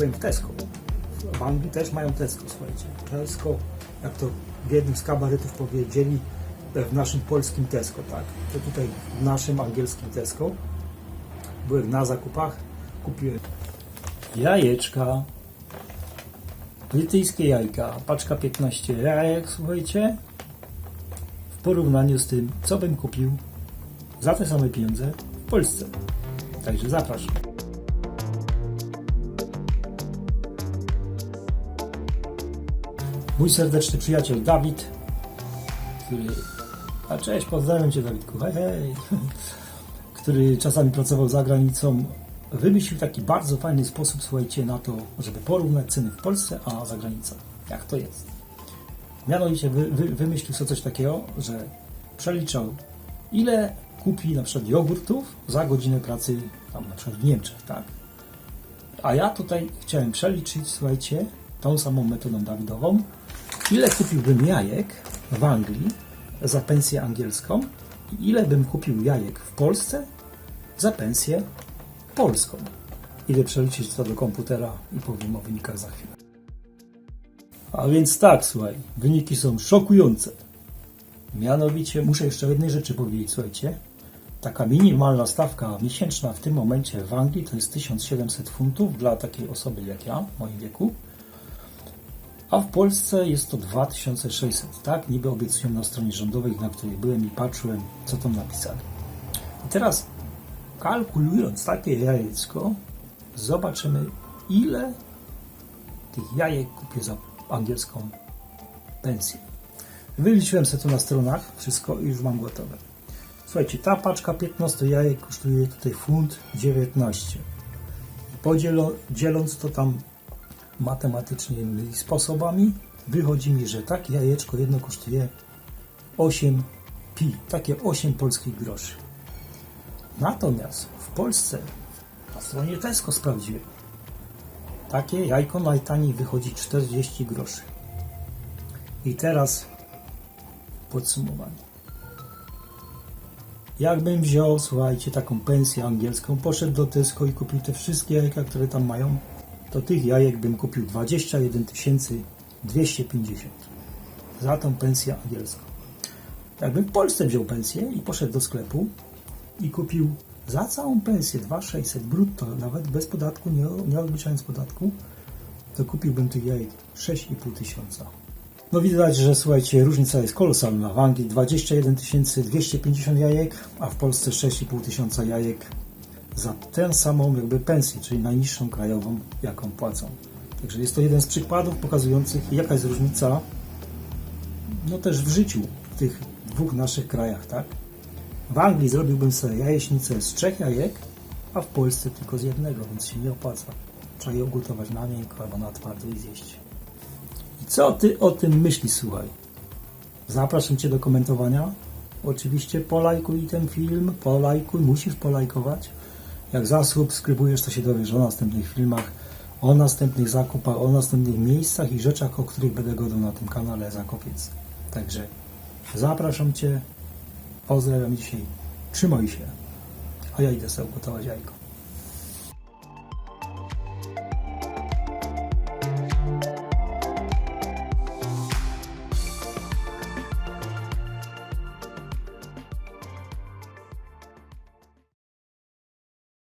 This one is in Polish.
byłem w Tesco. W Anglii też mają Tesco, słuchajcie. Tesco, jak to w jednym z kabaretów powiedzieli, e, w naszym polskim Tesco, tak? To tutaj w naszym angielskim Tesco. Byłem na zakupach, kupiłem jajeczka, brytyjskie jajka, paczka 15 jajek, słuchajcie, w porównaniu z tym, co bym kupił za te same pieniądze w Polsce. Także zapraszam. Mój serdeczny przyjaciel Dawid, który... A cześć, pozdrawiam Cię Dawidku, hej, hej. Który czasami pracował za granicą, wymyślił taki bardzo fajny sposób, słuchajcie, na to, żeby porównać ceny w Polsce, a za granicą. Jak to jest? Mianowicie wy, wy, wymyślił sobie coś takiego, że przeliczał, ile kupi na przykład jogurtów za godzinę pracy tam na przykład w Niemczech, tak? A ja tutaj chciałem przeliczyć, słuchajcie, tą samą metodą Dawidową, ile kupiłbym jajek w Anglii za pensję angielską i ile bym kupił jajek w Polsce za pensję polską. Idę przeliczyć to do komputera i powiem o wynikach za chwilę. A więc tak, słuchaj, wyniki są szokujące. Mianowicie muszę jeszcze o jednej rzeczy powiedzieć, słuchajcie. Taka minimalna stawka miesięczna w tym momencie w Anglii to jest 1700 funtów dla takiej osoby jak ja, w moim wieku. A w Polsce jest to 2600, tak? Niby obiecują na stronie rządowej, na której byłem i patrzyłem, co tam napisali. I teraz kalkulując takie jajeczko, zobaczymy, ile tych jajek kupię za angielską pensję. Wyliczyłem sobie to na stronach, wszystko i już mam gotowe. Słuchajcie, ta paczka 15 jajek kosztuje tutaj funt 19. Podzielo, dzieląc to tam matematycznymi sposobami, wychodzi mi, że takie jajeczko jedno kosztuje 8 pi, takie 8 polskich groszy. Natomiast w Polsce, na stronie Tesco sprawdziłem, takie jajko najtaniej wychodzi 40 groszy. I teraz podsumowanie. Jakbym wziął, słuchajcie, taką pensję angielską, poszedł do Tesco i kupił te wszystkie jajka, które tam mają, to tych jajek bym kupił 21 250 za tą pensję angielską. Jakbym w Polsce wziął pensję i poszedł do sklepu i kupił za całą pensję 2600 brutto, nawet bez podatku, nie, nie odliczając podatku, to kupiłbym tych jajek 6,5 tysiąca. No widać, że słuchajcie, różnica jest kolosalna. W Anglii 21 250 jajek, a w Polsce 6,5 tysiąca jajek za tę samą jakby pensję, czyli najniższą krajową, jaką płacą. Także jest to jeden z przykładów pokazujących, jaka jest różnica no też w życiu w tych dwóch naszych krajach, tak? W Anglii zrobiłbym sobie jajecznicę z trzech jajek, a w Polsce tylko z jednego, więc się nie opłaca. Trzeba je ugotować na miękko albo na twardo i zjeść. I co ty o tym myślisz, słuchaj? Zapraszam Cię do komentowania. Oczywiście polajkuj ten film, polajkuj, musisz polajkować. Jak zasubskrybujesz, to się dowiesz o następnych filmach, o następnych zakupach, o następnych miejscach i rzeczach, o których będę gadał na tym kanale Zakopiec. Także zapraszam Cię, pozdrawiam dzisiaj, trzymaj się, a ja idę sobie ugotować jajko.